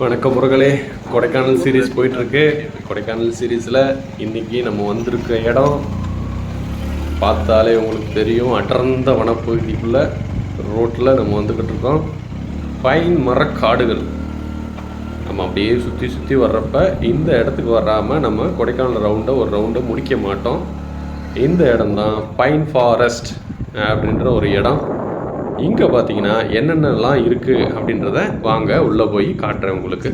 வணக்கம் முருகலே கொடைக்கானல் சீரீஸ் போயிட்டுருக்கு. கொடைக்கானல் சீரீஸில் இன்னைக்கு நம்ம வந்திருக்க இடம் பார்த்தாலே உங்களுக்கு தெரியும். அடர்ந்த வனப்பகுதிக்குள்ளே ரோட்டில் நம்ம வந்துக்கிட்டு இருக்கோம். பைன் மரக்காடுகள். நம்ம அப்படியே சுற்றி சுற்றி வர்றப்ப இந்த இடத்துக்கு வராமல் நம்ம கொடைக்கானல் ரவுண்டை ஒரு ரவுண்டை முடிக்க மாட்டோம். இந்த இடம்தான் பைன் ஃபாரஸ்ட் அப்படின்ற ஒரு இடம். இங்கே பார்த்தீங்கன்னா என்னென்னலாம் இருக்குது அப்படின்றத வாங்க உள்ளே போய் காட்டுறேன் உங்களுக்கு.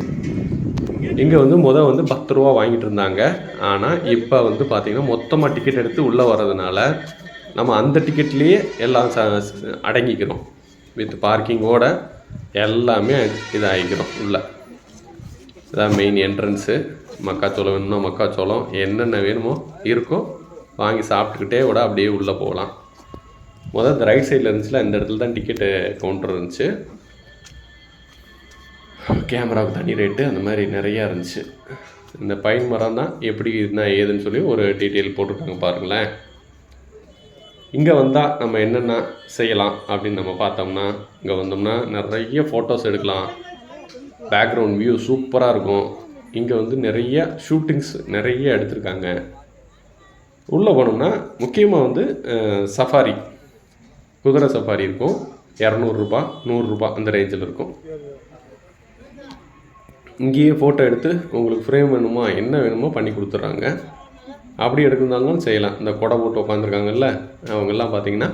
இங்கே வந்து முதல் வந்து பத்து ரூபா வாங்கிட்டு இருந்தாங்க. ஆனால் இப்போ வந்து பார்த்திங்கன்னா மொத்தமாக டிக்கெட் எடுத்து உள்ளே வர்றதுனால நம்ம அந்த டிக்கெட்லேயே எல்லாம் ச அடங்கிக்கிறோம். வித் பார்க்கிங்கோட எல்லாமே இதாகிக்கிறோம் உள்ளே. இதான் மெயின் என்ட்ரன்ஸு மக்காச்சோளம் வேணும்னா மக்காச்சோளம் என்னென்ன வேணுமோ இருக்கோ வாங்கி சாப்பிட்டுக்கிட்டே கூட அப்படியே உள்ளே போகலாம். முதல் இந்த ரைட் சைடில் இருந்துச்சுல இந்த இடத்துல தான் டிக்கெட்டு கவுண்டர் இருந்துச்சு. கேமராவுக்கு தனி ரேட்டு அந்த மாதிரி நிறையா இருந்துச்சு. இந்த பைன் மரம் தான் எப்படி என்ன ஏதுன்னு சொல்லி ஒரு டீட்டெயில் போட்டிருக்காங்க பாருங்களேன். இங்கே வந்தால் நம்ம என்னென்ன செய்யலாம் அப்படின்னு நம்ம பார்த்தோம்னா இங்கே வந்தோம்னா நிறைய ஃபோட்டோஸ் எடுக்கலாம். பேக்ரவுண்ட் வியூ சூப்பராக இருக்கும். இங்கே வந்து நிறைய ஷூட்டிங்ஸ் நிறைய எடுத்திருக்காங்க. உள்ளே போனோம்னா முக்கியமாக வந்து சஃபாரி குதிரை சஃபாரி இருக்கும். இரநூறுபா நூறுரூபா அந்த ரேஞ்சில் இருக்கும். இங்கேயே ஃபோட்டோ எடுத்து உங்களுக்கு ஃப்ரேம் வேணுமா என்ன வேணுமோ பண்ணி கொடுத்துட்றாங்க. அப்படி எடுக்கிறதாலும் செய்யலாம். இந்த கொடை போட்டு உட்காந்துருக்காங்கல்ல அவங்கெல்லாம் பார்த்தீங்கன்னா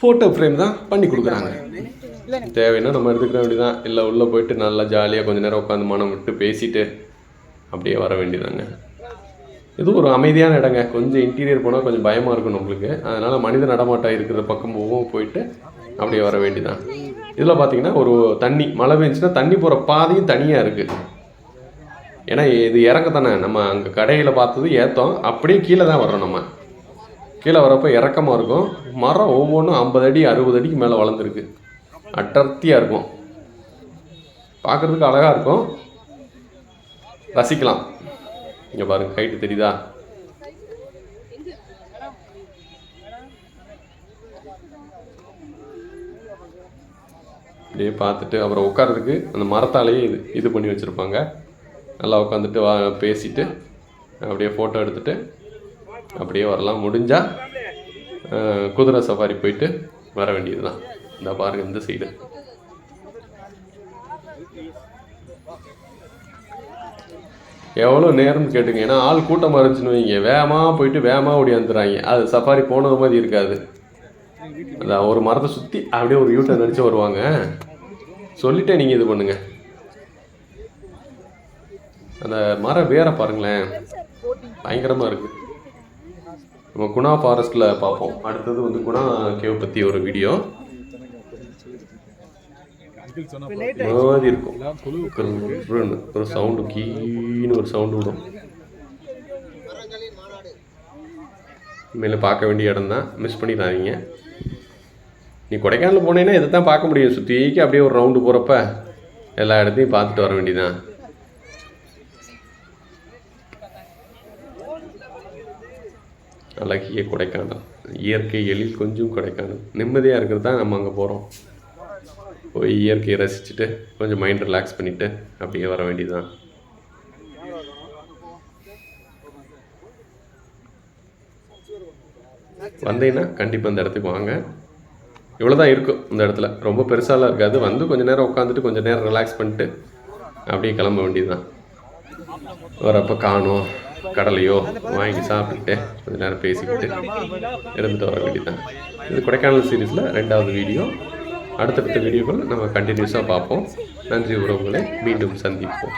ஃபோட்டோ ஃப்ரேம் தான் பண்ணி கொடுக்குறாங்க. தேவைன்னா நம்ம எடுத்துக்கிற வேண்டியதான் இல்லை உள்ளே போயிட்டு நல்லா ஜாலியாக கொஞ்சம் நேரம் உட்காந்து மனம் விட்டு பேசிட்டு அப்படியே வர வேண்டியதாங்க இது ஒரு அமைதியான இடங்க. கொஞ்சம் இன்டீரியர் போனால் கொஞ்சம் பயமாக இருக்கும் நம்மளுக்கு அதனால் மனித நடமாட்டம் இருக்கிற பக்கம் போகவும் போயிட்டு அப்படியே வர வேண்டிதான். இதில் பார்த்தீங்கன்னா ஒரு தண்ணி மழை பெஞ்சுன்னா தண்ணி போகிற பாதையும் தனியாக இருக்குது ஏன்னா இது இறக்க தானே நம்ம அங்கே கடையில் பார்த்தது ஏற்றோம் அப்படியே கீழே தான் வர்றோம் நம்ம. கீழே வரப்போ இறக்கமாக இருக்கும். மரம் ஒவ்வொன்றும் ஐம்பது அடி அறுபது அடிக்கு மேலே வளர்ந்துருக்கு. அடர்த்தியாக இருக்கும். பார்க்குறதுக்கு அழகாக இருக்கும். ரசிக்கலாம். இங்கே பாருங்க ஹைட்டு தெரியுதா? அப்படியே பார்த்துட்டு அப்புறம் உட்காரதுக்கு அந்த மரத்தாலேயே இது இது பண்ணி வச்சுருப்பாங்க. நல்லா உட்காந்துட்டு வா பேசிட்டு அப்படியே ஃபோட்டோ எடுத்துட்டு அப்படியே வரலாம். முடிஞ்சால் குதிரை சவாரி போயிட்டு வர வேண்டியது தான் இந்த பாருங்க இந்த சைடு எவ்வளோ நேரம்னு கேட்டுங்க? ஏன்னா ஆள் கூட்டமாக இருந்துச்சுன்னு வைங்க. வேகமாக போயிட்டு வேகமாக ஓடியாந்துறாங்க அது சஃபாரி போனது மாதிரி இருக்காது. அதான் ஒரு மரத்தை சுற்றி அப்படியே ஒரு யூட்டர் நடிச்சு வருவாங்க. சொல்லிட்டே நீங்கள் இது பண்ணுங்க. அந்த மரம் வேற பாருங்களேன். பயங்கரமாக இருக்குது நம்ம குணா ஃபாரஸ்ட்டில் பார்ப்போம். அடுத்தது வந்து குணா கேவ் பற்றி ஒரு வீடியோ மாதிரி இருக்கும் ஒரு சவுண்டு கீன்னு ஒரு சவுண்டு விடும். மேலே பார்க்க வேண்டிய இடம் தான். மிஸ் பண்ணிடாதீங்க. நீ கொடைக்கானல் போனேன்னா இதை தான் பார்க்க முடியும். சுற்றிக்கு அப்படியே ஒரு ரவுண்டு போகிறப்ப எல்லா இடத்தையும் பார்த்துட்டு வர வேண்டியதான் அழகிய கொடைக்கானல். இயற்கை எழில் கொஞ்சம் கொடைக்கானல். நிம்மதியாக இருக்கிறது தான் நம்ம அங்கே போகிறோம் போய் இயற்கையை ரசிச்சுட்டு கொஞ்சம் மைண்ட் ரிலாக்ஸ் பண்ணிவிட்டு அப்படியே வர வேண்டியதுதான். வந்தீங்கன்னா கண்டிப்பாக இந்த இடத்துக்கு வாங்க. இவ்வளோ தான் இருக்கும் இந்த இடத்துல. ரொம்ப பெருசாலாம் இருக்காது. வந்து கொஞ்ச நேரம் உட்காந்துட்டு கொஞ்சம் நேரம் ரிலாக்ஸ் பண்ணிட்டு அப்படியே கிளம்ப வேண்டியதுதான். வரப்போ காணும் கடலையோ வாங்கி சாப்பிட்டுட்டு கொஞ்சம் நேரம் பேசிக்கிட்டு இருந்துட்டு வர வேண்டியதுதான். இது கொடைக்கானல் சீரீஸில் ரெண்டாவது வீடியோ அடுத்தடுத்த வீடியோக்கள் நம்ம கண்டினியூஸாக பார்ப்போம். நன்றி உறவுகளை மீண்டும் சந்திப்போம்.